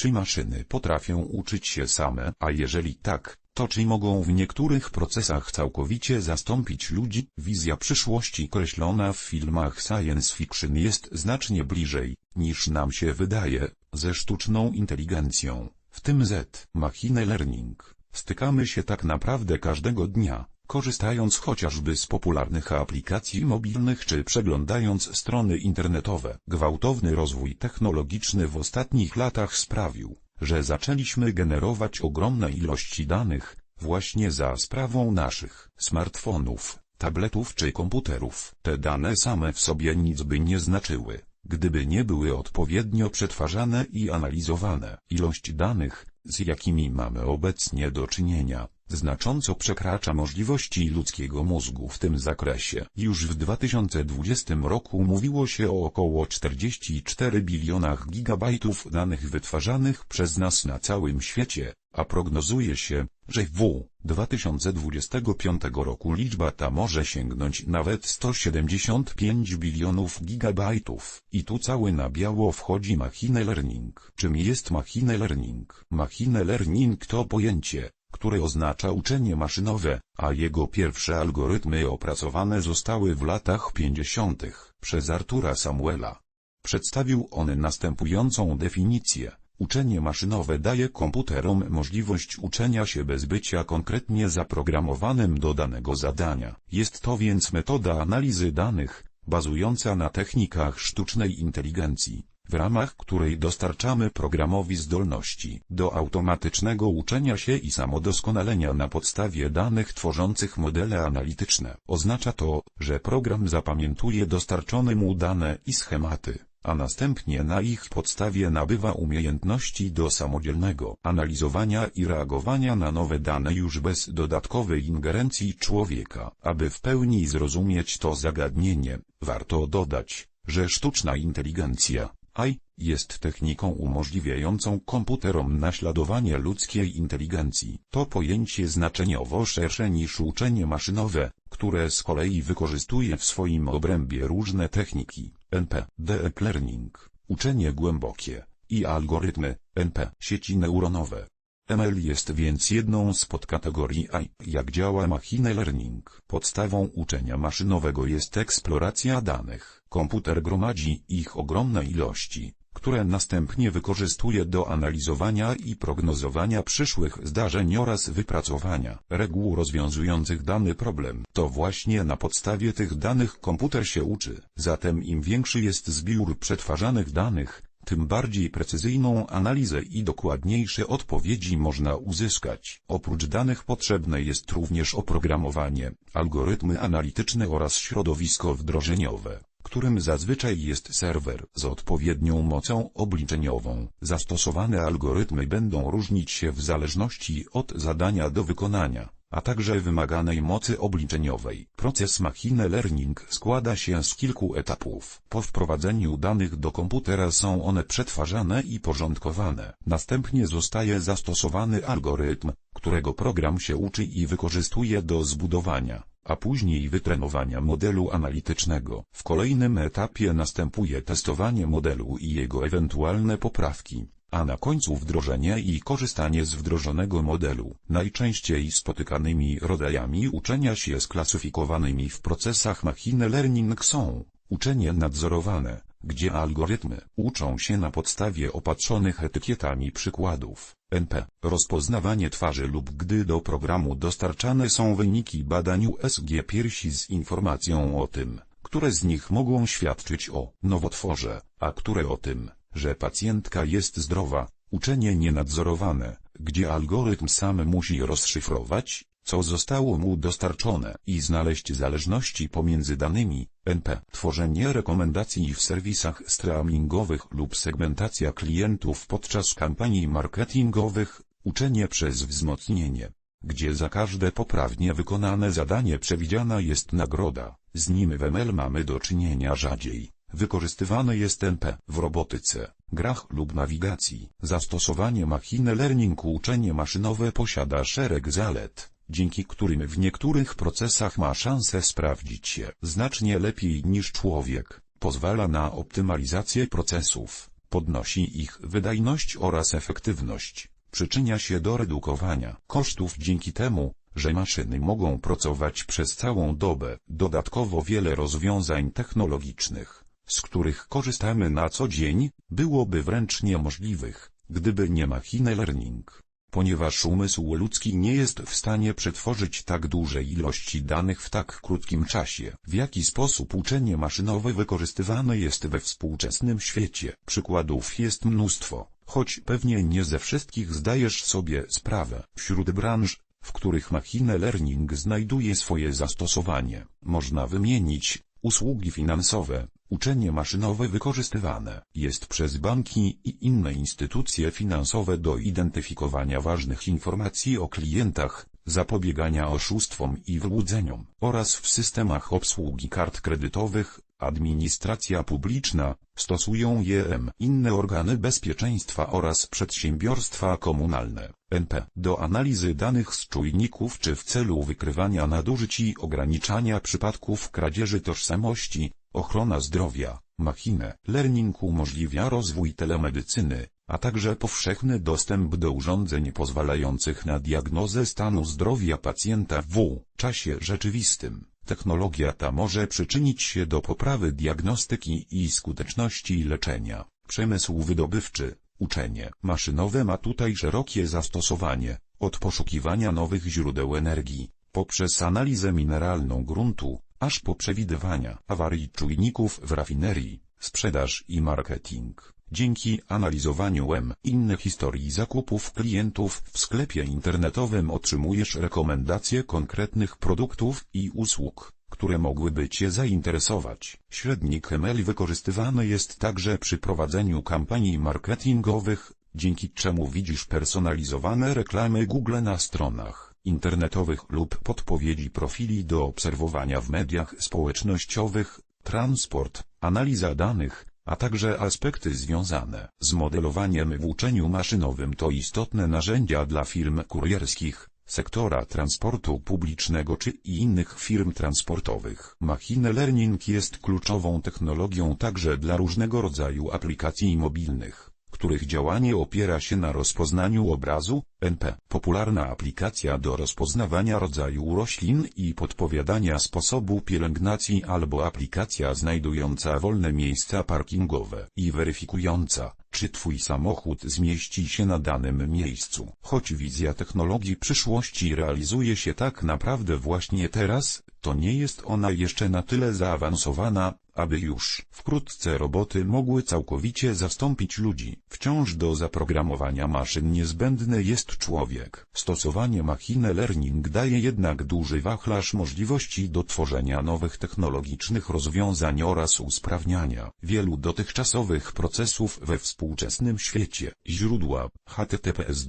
Czy maszyny potrafią uczyć się same, a jeżeli tak, to czy mogą w niektórych procesach całkowicie zastąpić ludzi? Wizja przyszłości kreślona w filmach science fiction jest znacznie bliżej, niż nam się wydaje, ze sztuczną inteligencją, w tym Z. Machine Learning. Stykamy się tak naprawdę każdego dnia, korzystając chociażby z popularnych aplikacji mobilnych czy przeglądając strony internetowe. Gwałtowny rozwój technologiczny w ostatnich latach sprawił, że zaczęliśmy generować ogromne ilości danych, właśnie za sprawą naszych smartfonów, tabletów czy komputerów. Te dane same w sobie nic by nie znaczyły, gdyby nie były odpowiednio przetwarzane i analizowane. Ilość danych, z jakimi mamy obecnie do czynienia, znacząco przekracza możliwości ludzkiego mózgu w tym zakresie. Już w 2020 roku mówiło się o około 44 bilionach gigabajtów danych wytwarzanych przez nas na całym świecie, a prognozuje się, że w 2025 roku liczba ta może sięgnąć nawet 175 bilionów gigabajtów. I tu cały na biało wchodzi machine learning. Czym jest machine learning? Machine learning to pojęcie, które oznacza uczenie maszynowe, a jego pierwsze algorytmy opracowane zostały w latach 50. przez Artura Samuela. Przedstawił on następującą definicję. Uczenie maszynowe daje komputerom możliwość uczenia się bez bycia konkretnie zaprogramowanym do danego zadania. Jest to więc metoda analizy danych, bazująca na technikach sztucznej inteligencji w ramach której dostarczamy programowi zdolności do automatycznego uczenia się i samodoskonalenia na podstawie danych tworzących modele analityczne. Oznacza to, że program zapamiętuje dostarczone mu dane i schematy, a następnie na ich podstawie nabywa umiejętności do samodzielnego analizowania i reagowania na nowe dane już bez dodatkowej ingerencji człowieka. Aby w pełni zrozumieć to zagadnienie, warto dodać, że sztuczna inteligencja AI jest techniką umożliwiającą komputerom naśladowanie ludzkiej inteligencji. To pojęcie znaczeniowo szersze niż uczenie maszynowe, które z kolei wykorzystuje w swoim obrębie różne techniki, NP, Deep Learning, uczenie głębokie i algorytmy, NP, sieci neuronowe. ML jest więc jedną z podkategorii AI. Jak działa machine learning? Podstawą uczenia maszynowego jest eksploracja danych. Komputer gromadzi ich ogromne ilości, które następnie wykorzystuje do analizowania i prognozowania przyszłych zdarzeń oraz wypracowania reguł rozwiązujących dany problem. To właśnie na podstawie tych danych komputer się uczy. Zatem im większy jest zbiór przetwarzanych danych, tym bardziej precyzyjną analizę i dokładniejsze odpowiedzi można uzyskać. Oprócz danych potrzebne jest również oprogramowanie, algorytmy analityczne oraz środowisko wdrożeniowe którym zazwyczaj jest serwer z odpowiednią mocą obliczeniową. Zastosowane algorytmy będą różnić się w zależności od zadania do wykonania a także wymaganej mocy obliczeniowej. Proces machine learning składa się z kilku etapów. Po wprowadzeniu danych do komputera są one przetwarzane i porządkowane. Następnie zostaje zastosowany algorytm, którego program się uczy i wykorzystuje do zbudowania, a później wytrenowania modelu analitycznego. W kolejnym etapie następuje testowanie modelu i jego ewentualne poprawki a na końcu wdrożenie i korzystanie z wdrożonego modelu. Najczęściej spotykanymi rodzajami uczenia się sklasyfikowanymi w procesach machine learning są uczenie nadzorowane, gdzie algorytmy uczą się na podstawie opatrzonych etykietami przykładów, NP, rozpoznawanie twarzy lub gdy do programu dostarczane są wyniki badań USG piersi z informacją o tym, które z nich mogą świadczyć o nowotworze, a które o tym, że pacjentka jest zdrowa, uczenie nienadzorowane, gdzie algorytm sam musi rozszyfrować, co zostało mu dostarczone i znaleźć zależności pomiędzy danymi, NP, tworzenie rekomendacji w serwisach streamingowych lub segmentacja klientów podczas kampanii marketingowych, uczenie przez wzmocnienie, gdzie za każde poprawnie wykonane zadanie przewidziana jest nagroda, z nim w ML mamy do czynienia rzadziej. Wykorzystywane jest NP w robotyce, grach lub nawigacji. Zastosowanie machine learning uczenie maszynowe posiada szereg zalet, dzięki którym w niektórych procesach ma szansę sprawdzić się znacznie lepiej niż człowiek. Pozwala na optymalizację procesów, podnosi ich wydajność oraz efektywność, przyczynia się do redukowania kosztów dzięki temu, że maszyny mogą pracować przez całą dobę. Dodatkowo wiele rozwiązań technologicznych, z których korzystamy na co dzień, byłoby wręcz niemożliwych, gdyby nie machine learning. Ponieważ umysł ludzki nie jest w stanie przetworzyć tak dużej ilości danych w tak krótkim czasie. W jaki sposób uczenie maszynowe wykorzystywane jest we współczesnym świecie? Przykładów jest mnóstwo, choć pewnie nie ze wszystkich zdajesz sobie sprawę. Wśród branż, w których machine learning znajduje swoje zastosowanie, można wymienić usługi finansowe, Uczenie maszynowe wykorzystywane jest przez banki i inne instytucje finansowe do identyfikowania ważnych informacji o klientach, zapobiegania oszustwom i wyłudzeniom, oraz w systemach obsługi kart kredytowych, administracja publiczna, stosują je inne organy bezpieczeństwa oraz przedsiębiorstwa komunalne, NP, do analizy danych z czujników czy w celu wykrywania nadużyć i ograniczania przypadków kradzieży tożsamości, Ochrona zdrowia, machine learning umożliwia rozwój telemedycyny, a także powszechny dostęp do urządzeń pozwalających na diagnozę stanu zdrowia pacjenta w czasie rzeczywistym. Technologia ta może przyczynić się do poprawy diagnostyki i skuteczności leczenia. Przemysł wydobywczy, uczenie maszynowe ma tutaj szerokie zastosowanie, od poszukiwania nowych źródeł energii, poprzez analizę mineralną gruntu, aż po przewidywania awarii czujników w rafinerii, sprzedaż i marketing. Dzięki analizowaniu M innych historii zakupów klientów w sklepie internetowym otrzymujesz rekomendacje konkretnych produktów i usług, które mogłyby Cię zainteresować. Średnik ML wykorzystywany jest także przy prowadzeniu kampanii marketingowych, dzięki czemu widzisz personalizowane reklamy Google na stronach internetowych lub podpowiedzi profili do obserwowania w mediach społecznościowych, transport, analiza danych, a także aspekty związane z modelowaniem w uczeniu maszynowym to istotne narzędzia dla firm kurierskich, sektora transportu publicznego czy innych firm transportowych. Machine learning jest kluczową technologią także dla różnego rodzaju aplikacji mobilnych których działanie opiera się na rozpoznaniu obrazu, NP. Popularna aplikacja do rozpoznawania rodzaju roślin i podpowiadania sposobu pielęgnacji albo aplikacja znajdująca wolne miejsca parkingowe i weryfikująca, czy Twój samochód zmieści się na danym miejscu. Choć wizja technologii przyszłości realizuje się tak naprawdę właśnie teraz, to nie jest ona jeszcze na tyle zaawansowana, aby już wkrótce roboty mogły całkowicie zastąpić ludzi. Wciąż do zaprogramowania maszyn niezbędny jest człowiek. Stosowanie machine learning daje jednak duży wachlarz możliwości do tworzenia nowych technologicznych rozwiązań oraz usprawniania wielu dotychczasowych procesów we współczesnym świecie. Źródła https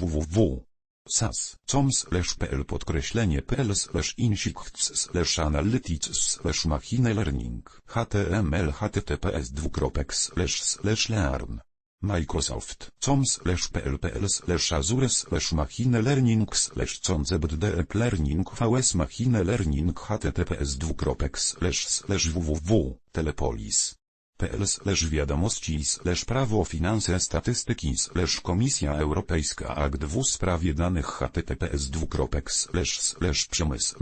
www. sas, com slash pl podkreślenie pl slash insights slash analytics slash machine learning, html https dwukropek slash slash learn. Microsoft, com slash pl pl slash azure slash machine learning slash concept learning vs machine learning https dwukropek slash slash www, telepolis pl slash wiadomości slash prawo finanse statystyki slash Komisja Europejska akt w sprawie danych https dwukropek slash slash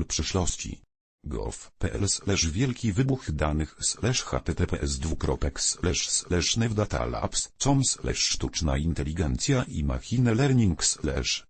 przyszłości. Gov.pl slash wielki wybuch danych slash https dwukropek slash slash nevdata labs com slash sztuczna inteligencja i machine learning slash